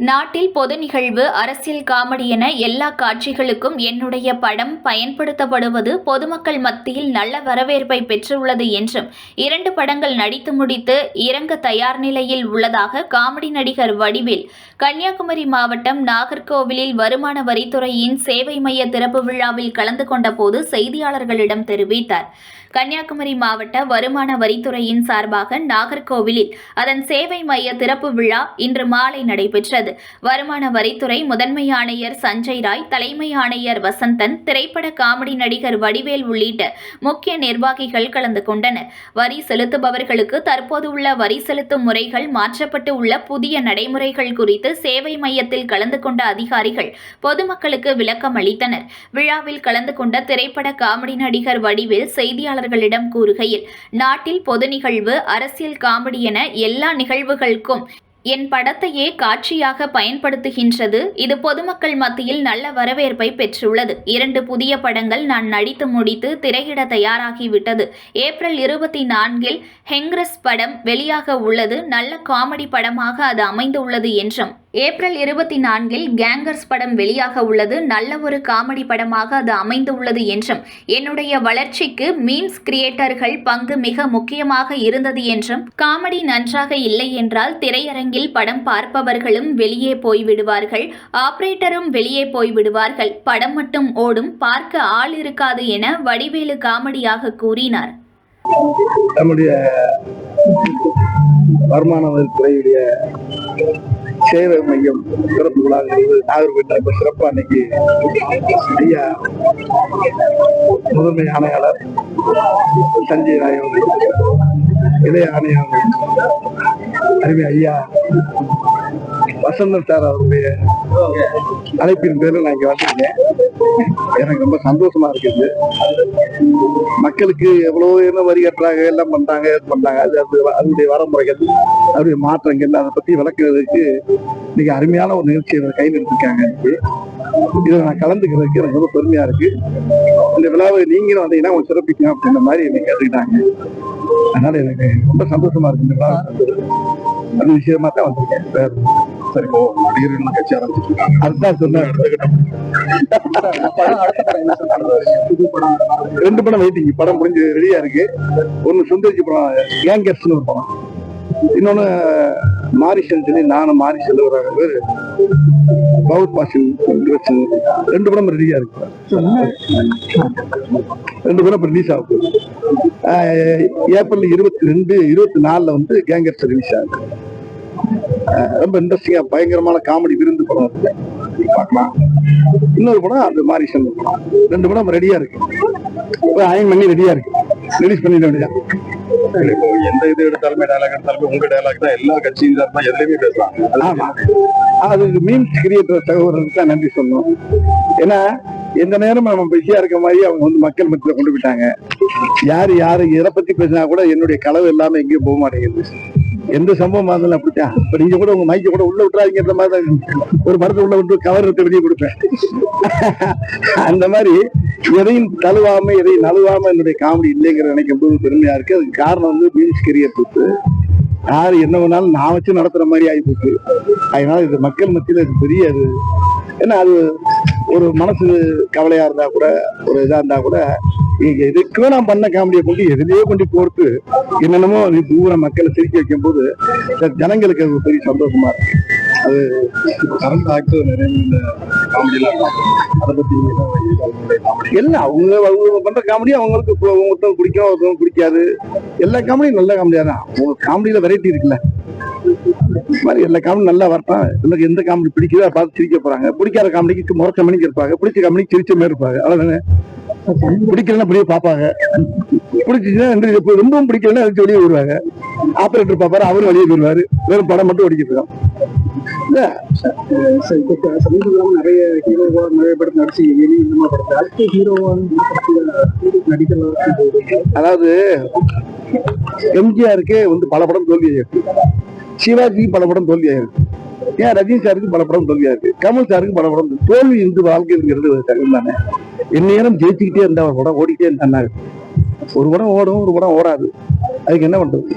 நாட்டில் பொது நிகழ்வு அரசியல் காமெடி என எல்லா காட்சிகளுக்கும் என்னுடைய படம் பயன்படுத்தப்படுவது பொதுமக்கள் மத்தியில் நல்ல வரவேற்பை பெற்றுள்ளது என்றும் இரண்டு படங்கள் நடித்து முடித்து இறங்க தயார் நிலையில் உள்ளதாக காமெடி நடிகர் வடிவேல் கன்னியாகுமரி மாவட்டம் நாகர்கோவிலில் வருமான வரித்துறையின் சேவை மைய திறப்பு விழாவில் கலந்து கொண்டபோது செய்தியாளர்களிடம் தெரிவித்தார். கன்னியாகுமரி மாவட்ட வருமான வரித்துறையின் சார்பாக நாகர்கோவிலில் அதன் சேவை மைய திறப்பு விழா இன்று மாலை நடைபெற்றது. வருமான வரித்துறை முதன்மை ஆணையர் சஞ்சய் ராய் தலைமை ஆணையர் வசந்தன் திரைப்பட காமெடி நடிகர் வடிவேல் உள்ளிட்ட முக்கிய நிர்வாகிகள் கலந்து கொண்டனர். வரி செலுத்துபவர்களுக்கு தற்போது உள்ள வரி செலுத்தும் முறைகள் மாற்றப்பட்டு உள்ள புதிய நடைமுறைகள் குறித்து சேவை மையத்தில் கலந்து கொண்ட அதிகாரிகள் பொதுமக்களுக்கு விளக்கம் அளித்தனர் விழாவில் கலந்து கொண்ட திரைப்பட காமெடி நடிகர் வடிவேல் செய்தியாளர்களிடம் கூறுகையில் நாட்டில் பொது நிகழ்வு அரசியல் காமெடி என எல்லா நிகழ்வுகளுக்கும் என் படத்தையே காட்சியாக பயன்படுத்துகின்றது. இது பொதுமக்கள் மத்தியில் நல்ல வரவேற்பை பெற்றுள்ளது. இரண்டு புதிய படங்கள் நான் நடித்து முடித்து திரையிட தயாராகிவிட்டது. ஏப்ரல் இருபத்தி நான்கில் ஹெங்ரஸ் படம் வெளியாக உள்ளது. நல்ல காமெடி படமாக அது அமைந்துள்ளது என்றும் ஏப்ரல் இருபத்தி நான்கில் கேங்கர்ஸ் படம் வெளியாக உள்ளது. நல்ல ஒரு காமெடி படமாக அது அமைந்துள்ளது என்றும் என்னுடைய வளர்ச்சிக்கு மீம்ஸ் கிரியேட்டர்கள் பங்கு மிக முக்கியமாக இருந்தது என்றும் காமெடி நன்றாக இல்லை என்றால் திரையரங்கில் படம் பார்ப்பவர்களும் வெளியே போய்விடுவார்கள். ஆபரேட்டரும் வெளியே போய்விடுவார்கள். படம் மட்டும் ஓடும் பார்க்க ஆள் இருக்காது என வடிவேலு காமெடியாக கூறினார். நம்முடைய வருமான வரித்துறையுடைய சேவை மையம் சிறப்பு விழாங்கிறது நாகர்கோவில் இப்ப சிறப்பா அன்னைக்கு ஐயா முதன்மை ஆணையாளர் சஞ்சய் ராய் அவர்கள் இளைய ஆணையாளர் அருமை ஐயா வசந்தன் சார் அவருடைய அழைப்பின் பேரில் நான் இங்கே வந்திருக்கேன். எனக்கு ரொம்ப சந்தோஷமா இருக்குது. மக்களுக்கு எவ்வளோ என்ன வரி கட்டுறாங்க எல்லாம் பண்ணுறாங்க இது பண்ணுறாங்க அது அது அதனுடைய வரமுறைகள் அதனுடைய மாற்றங்கள் அதை பற்றி விளக்குறதுக்கு இன்னைக்கு அருமையான ஒரு நிகழ்ச்சியை கையில் எடுத்திருக்காங்க எனக்கு இதில் நான் கலந்துக்கிறதுக்கு எனக்கு ரொம்ப பெருமையாக இருக்கு. இந்த விழாவை நீங்களும் வந்தீங்கன்னா உங்களுக்கு சிறப்பிக்கும் அப்படின்ற மாதிரி என்னை கேட்டுக்கிட்டாங்க. அதனால எனக்கு ரொம்ப சந்தோஷமா இருக்கு இந்த விழா. அந்த விஷயமா தான் வந்திருக்கேன். வேறு இப்போ நடிகர்கள் கட்சி அதுதான் சொன்னேன். ரெண்டு படம் வெயிட்டிங் படம் முடிஞ்சு ரெடியா இருக்கு. ஒன்னு சுந்தரிச்சி படம் கேங்கர்ஸ்னு ஒரு படம். இன்னொன்னு மாரிஷன் சொல்லி நானும் மாரிஷல் ஒரு பேர். பவுத் பாஷன் ரெண்டு படம் ரெடியா இருக்கு. ரெண்டு படம் ரிலீஸ் ஆகுது ஏப்ரல் இருபத்தி ரெண்டு இருபத்தி நாலுல வந்து கேங்கர்ஸ் ரிலீஸ் ஆகுது. ரொம்ப இன்ட்ரெஸ்டிங்கா பயங்கரமான காமெடி விருந்து படம் இருக்கு. பார்க்கலாம். இன்னொரு படம் அந்த மாரிஷன் படம். ரெண்டு படம் ரெடியா இருக்கு. அயன் பண்ணி ரெடியா இருக்கு. ரிலீஸ் பண்ணிட வேண்டியதான் இப்போ எந்த இது எடுத்தாலுமே டயலாக் எடுத்தாலுமே உங்க டயலாக் தான் எல்லா கட்சியும் தான் எதுலையுமே பேசலாம். ஆமா. அது மீம்ஸ் கிரியேட்டர் சகோதரருக்கு தான் நன்றி சொல்லணும். ஏன்னா எந்த நேரம் நம்ம பிஸியா இருக்க மாதிரி அவங்க வந்து மக்கள் மத்தியில கொண்டு போயிட்டாங்க. யாரு யாரு எதை பத்தி பேசினா கூட என்னுடைய களவு இல்லாம எங்கேயும் போக மாட்டேங்குது. எந்த சம்பவம் இருந்தாலும் அப்படித்தான். இப்ப நீங்க கூட உங்க மைக்க கூட உள்ள விட்டுறாதீங்கன்ற மாதிரி தான் ஒரு மரத்தை உள்ள விட்டு கவர் எடுத்து வெளியே கொடுப்பேன். அந்த மாதிரி எதையும் தழுவாம எதையும் நழுவாம என்னுடைய காமெடி இல்லைங்கிற நினைக்கும் போது பெருமையா இருக்கு. அதுக்கு காரணம் வந்து மியூசிக் கரியர் கொடுத்து யார் என்ன வேணாலும் நான் வச்சு நடத்துற மாதிரி ஆயிப்போச்சு அதனால இது மக்கள் மத்தியில இது பெரிய அது ஏன்னா அது ஒரு மனசு கவலையா இருந்தா கூட ஒரு இதா இருந்தா கூட நீங்கள் எதுக்குமே நான் பண்ண காமெடியை கொண்டு எதுலயோ கொண்டு போட்டு என்னென்னமோ அது தூர மக்களை சிரிக்க வைக்கும் போது ஜனங்களுக்கு அது பெரிய சந்தோஷமா இருக்கு. அது கரண்ட் ஆக்டர் நிறைய இந்த காமெடியெல்லாம் அதை பத்தி காமெடி. எல்லாம் அவங்க அவங்க பண்ற காமெடி அவங்களுக்கு ஒருத்தவங்க பிடிக்கும் ஒருத்தவங்க பிடிக்காது. எல்லா காமெடியும் நல்ல காமெடியா தான். உங்க காமெடியில வெரைட்டி இருக்குல்ல. மாதிரி எல்லா காமெடி நல்லா வரட்டும் எனக்கு எந்த காமெடி பிடிக்குதோ அதை பார்த்து சிரிக்க போறாங்க. பிடிக்காத காமெடிக்கு முறைச்ச மணிக்கு இருப்பாங்க. பிடிச்ச காமெடிக்கு சிரிச்ச மாதிரி இருப்பாங்க. அவ்வளவுதானே? பிடிக்கலன்னா அப்படியே பார்ப்பாங்க. பிடிச்சிச்சுன்னா ரொம்பவும் பிடிக்கலன்னா அதுக்கு வெளியே வருவாங்க ஆபரேட்டர் பார்ப்பாரு அவரும் வெளியே போயிருவாரு வெறும் படம் மட்டும் ஓடிக்கிட்டு நிறைய ஹீரோவா நிறைய படம் அடுத்த ஹீரோவா நடிக்கலாம் அதாவது எம்ஜிஆருக்கே வந்து பல படம் தோல்வி சிவாஜிக்கு பல படம் தோல்வியாயிருக்கு. ஏன் ரஜினி சாருக்கு பல படம் தோல்வியாயிருக்கு? கமல் சாருக்கு பல படம் தோல்வி. இருந்து இந்த வாழ்க்கைங்கிறது ஒரு தானே? இந்நேரம் ஜெயிச்சுக்கிட்டே இருந்தா ஒரு படம் ஓடிக்கிட்டே இருந்தாங்க ஒரு படம் ஓடும் ஒரு படம் ஓடாது. அதுக்கு என்ன பண்றது?